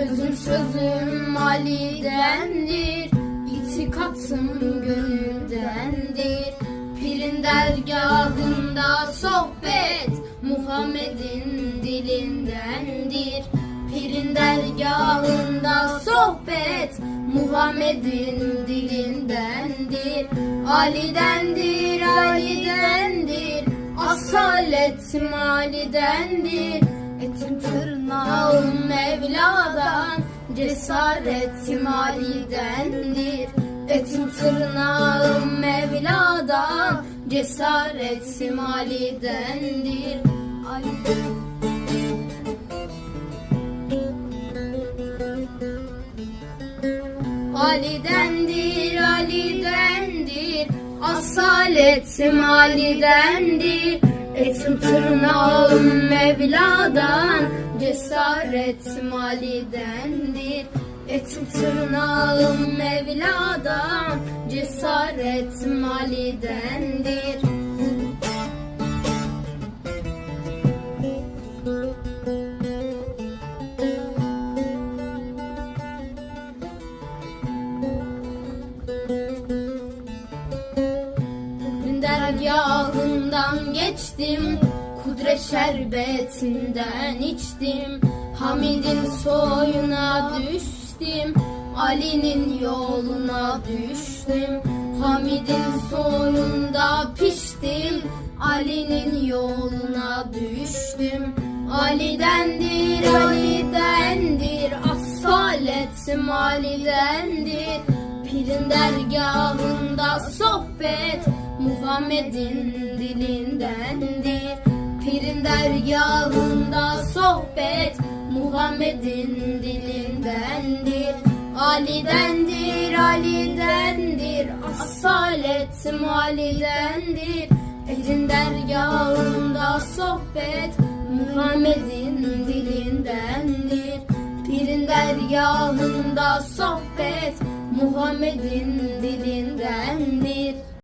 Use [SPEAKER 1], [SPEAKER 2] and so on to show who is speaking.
[SPEAKER 1] Özüm sözüm Ali'dendir İtikatım gönüldendir. Pirin dergahında sohbet Muhammed'in dilindendir. Pirin dergahında sohbet Muhammed'in dilindendir. Ali'dendir, Ali'dendir Asalet malidendir. Etim tırnağım Mevla'dan Cesaret malidendir Etim tırnağım Mevla'dan Cesaret malidendir Ali Ali'dendir, Ali'dendir Asalet malidendir Etim tırnağım Mevla'dan Cesaret malidendir Etim tırnağım Mevla'dan Cesaret malidendir dergahından geçtim Kudret şerbetinden içtim. Hamid'in soyuna düştüm Ali'nin yoluna düştüm. Hamid'in soyunda piştim Ali'nin yoluna düştüm. Ali'dendir, Ali'dendir Asalet malidendir. Pirin dergahında sohbet Muhammed'in dilindendir Pirin dergahında sohbet Muhammed'in dilindendir Ali'dendir, Ali'dendir Asalet malidendir Pirin dergahında sohbet Muhammed'in dilindendir Pirin dergahında sohbet Muhammed'in dilindendir